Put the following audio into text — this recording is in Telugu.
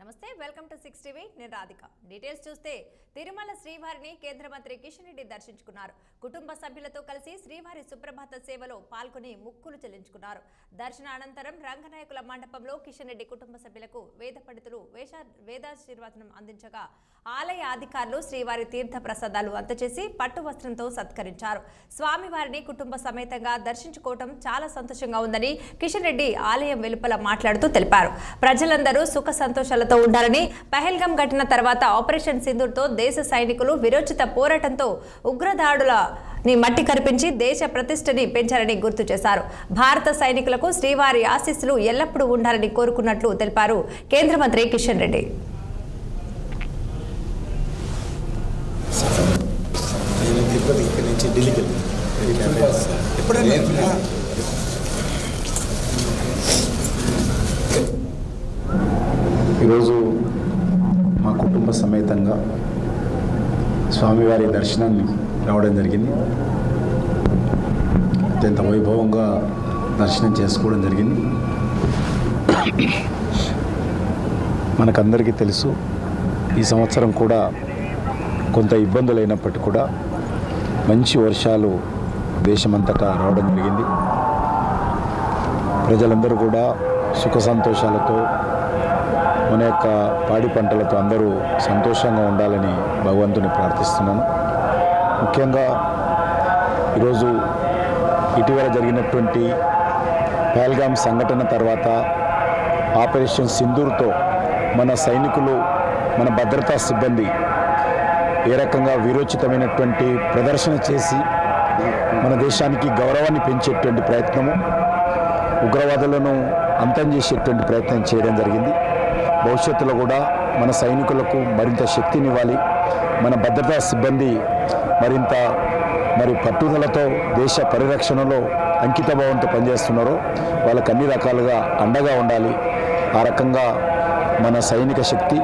నమస్తే వెల్కమ్ టు సిక్స్ టీవీ. నేను రాధిక. డీటెయిల్స్ చూస్తే తిరుమల శ్రీవారిని కేంద్ర మంత్రి కిషన్ రెడ్డి దర్శించుకున్నారు. కుటుంబ సభ్యులతో కలిసి శ్రీవారి సుప్రభాత సేవలో పాల్గొని ముక్కులు చెల్లించుకున్నారు. దర్శన అనంతరం రంగనాయకుల మండపంలో కిషన్ రెడ్డి కుటుంబ సభ్యులకు వేద పండితులు వేష వేదాశీర్వచనం అందించగా ఆలయ అధికారులు శ్రీవారి తీర్థ ప్రసాదాలు అందచేసి పట్టు వస్త్రంతో సత్కరించారు. స్వామివారిని కుటుంబ సమేతంగా దర్శించుకోవటం చాలా సంతోషంగా ఉందని కిషన్ రెడ్డి ఆలయం వెలుపల మాట్లాడుతూ తెలిపారు. ప్రజలందరూ సుఖ సంతోషాలతో ఉండాలని పహల్గం ఘటన తర్వాత ఆపరేషన్ సింధూర్తో దేశ సైనికులు విరోచిత పోరాటంతో ఉగ్రదాడుల ని మట్టి కరిపించి దేశ ప్రతిష్టని పెంచారని గుర్తు చేశారు. భారత సైనికులకు శ్రీవారి ఆశీస్సులు ఎల్లప్పుడూ ఉండాలని కోరుకున్నట్లు తెలిపారు కేంద్ర మంత్రి కిషన్ రెడ్డి. తిరుపతి నుంచి ఢిల్లీకి ఎప్పుడైనా? ఈరోజు మా కుటుంబ సమేతంగా స్వామివారి దర్శనాన్ని రావడం జరిగింది. అత్యంత వైభవంగా దర్శనం చేసుకోవడం జరిగింది. మనకందరికీ తెలుసు ఈ సంవత్సరం కూడా కొంత ఇబ్బందులు అయినప్పటికీ కూడా మంచి వర్షాలు దేశమంతటా రావడం జరిగింది. ప్రజలందరూ కూడా సుఖ సంతోషాలతో మన యొక్క పాడి పంటలతో అందరూ సంతోషంగా ఉండాలని భగవంతుని ప్రార్థిస్తున్నాను. ముఖ్యంగా ఈరోజు ఇటీవల జరిగినటువంటి పహల్గామ్ సంఘటన తర్వాత ఆపరేషన్ సింధూర్తో మన సైనికులు మన భద్రతా సిబ్బంది ఏ రకంగా వీరోచితమైనటువంటి ప్రదర్శన చేసి మన దేశానికి గౌరవాన్ని పెంచేటువంటి ప్రయత్నము ఉగ్రవాదులను అంతం చేసేటువంటి ప్రయత్నం చేయడం జరిగింది. భవిష్యత్తులో కూడా మన సైనికులకు మరింత శక్తినివ్వాలి. మన భద్రతా సిబ్బంది మరింత మరి పట్టుదలతో దేశ పరిరక్షణలో అంకితభావంతో పనిచేస్తున్నారో వాళ్ళకి అన్ని రకాలుగా అండగా ఉండాలి. ఆ రకంగా మన సైనిక శక్తి